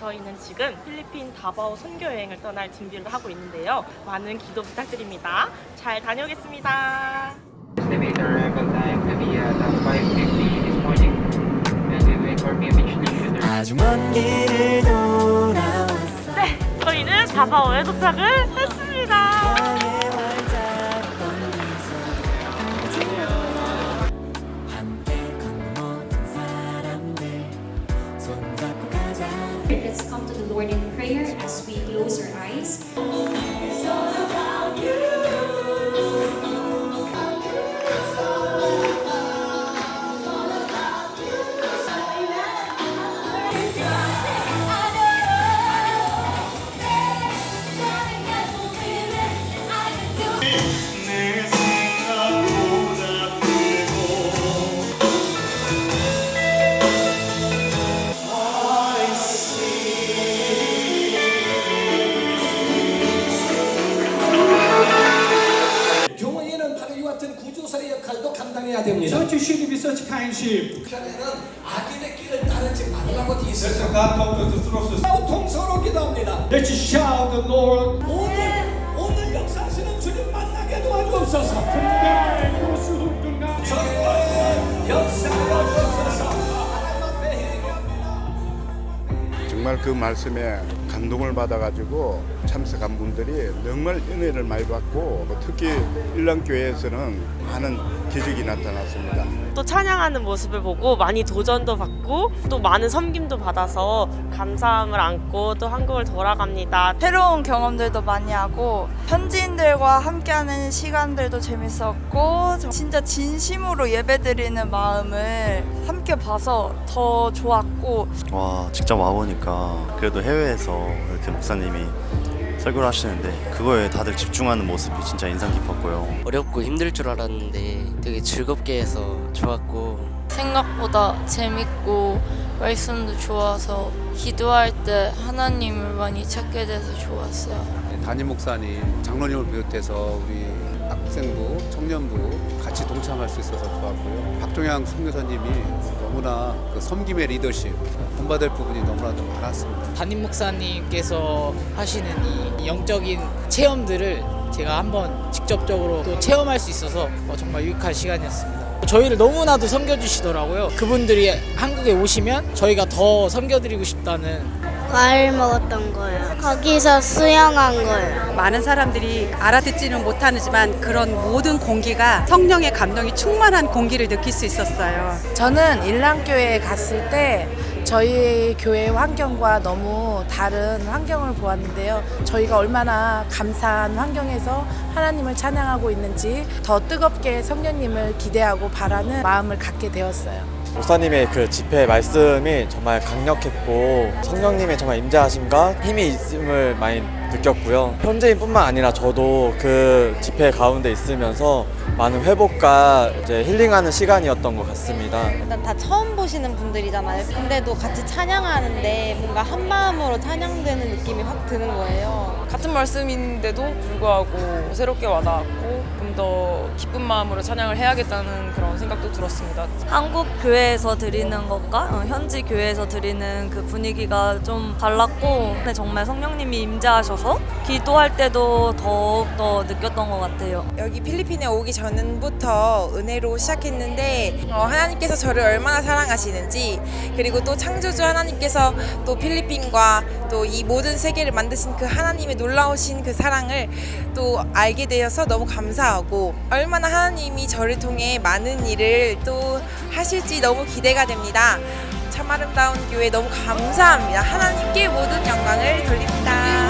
저희는 지금 필리핀 다바오 선교 여행을 떠날 준비를 하고 있는데요. 많은 기도 부탁드립니다. 잘 다녀오겠습니다. Estimate arrival time to be at uh, 5.50 this morning. And we wait for PMH Nation. 아주 먼 길을 돌아왔어 네, 저희는 다바오에 도착을 했습니다. Let's come to the Lord in prayer as we close 해야 됩니다. Church should be such kind sheep. 교회는 악인의 길을 따르지 말라고 되어 That's 있어요. what God told us to throw us. 통성으로 기도합니다. Let's shout the Lord. 오늘 오늘 역사하시는 주님 만나게 도와주옵소서. You 주옵소서. 정말 그 말씀에 감동을 받아가지고 참석한 분들이 정말 은혜를 많이 받고 특히 일랑교회에서는 많은 기적이 나타났습니다. 또 찬양하는 모습을 보고 많이 도전도 받고 또 많은 섬김도 받아서 감사함을 안고 또 한국을 돌아갑니다. 새로운 경험들도 많이 하고 현지인들과 함께하는 시간들도 재밌었고 저- 진짜 진심으로 예배드리는 마음을 함께 봐서 더 좋았고 와 직접 와보니까 그래도 해외에서 이렇게 목사님이 설교를 하시는데 그거에 다들 집중하는 모습이 진짜 인상 깊었고요. 어렵고 힘들 줄 알았는데 되게 즐겁게 해서 좋았고 생각보다 재밌고 말씀도 좋아서 기도할 때 하나님을 많이 찾게 돼서 좋았어요. 담임 목사님, 장로님을 비롯해서 우리 학생부, 청년부 같이 동참할 수 있어서 좋았고요. 박종양 선교사님이 너무나 그 섬김의 리더십, 본받을 부분이 너무나도 많았습니다. 담임 목사님께서 하시는 이 영적인 체험들을 제가 한번 직접적으로 또 체험할 수 있어서 어, 정말 유익한 시간이었습니다. 저희를 너무나도 섬겨주시더라고요. 그분들이 한국에 오시면 저희가 더 섬겨드리고 싶다는 과일 먹었던 거예요. 거기서 수영한 거예요. 많은 사람들이 알아듣지는 못하지만 그런 모든 공기가 성령의 감동이 충만한 공기를 느낄 수 있었어요. 저는 일랑교회에 갔을 때 저희 교회 환경과 너무 다른 환경을 보았는데요. 저희가 얼마나 감사한 환경에서 하나님을 찬양하고 있는지 더 뜨겁게 성령님을 기대하고 바라는 마음을 갖게 되었어요. 목사님의 그 집회 말씀이 정말 강력했고 성령님의 정말 임재하심과 힘이 있음을 많이 느꼈고요. 현재인뿐만 아니라 저도 그 집회 가운데 있으면서 많은 회복과 이제 힐링하는 시간이었던 것 같습니다. 일단 다 처음 보시는 분들이잖아요. 근데도 같이 찬양하는데 뭔가 한 마음으로 찬양되는 느낌이 확 드는 거예요. 같은 말씀인데도 불구하고 새롭게 와닿았고 좀 더 기쁜 마음으로 찬양을 해야겠다는 그런 생각도 들었습니다. 한국 교회에서 드리는 것과 어, 현지 교회에서 드리는 그 분위기가 좀 달랐고 근데 정말 성령님이 임재하셔 서 기도할 때도 더욱더 느꼈던 것 같아요. 여기 필리핀에 오기 전부터 은혜로 시작했는데 어, 하나님께서 저를 얼마나 사랑하시는지 그리고 또 창조주 하나님께서 또 필리핀과 또 이 모든 세계를 만드신 그 하나님의 놀라우신 그 사랑을 또 알게 되어서 너무 감사하고 얼마나 하나님이 저를 통해 많은 일을 또 하실지 너무 기대가 됩니다. 참 아름다운 교회 너무 감사합니다. 하나님께 모든 영광을 돌립니다.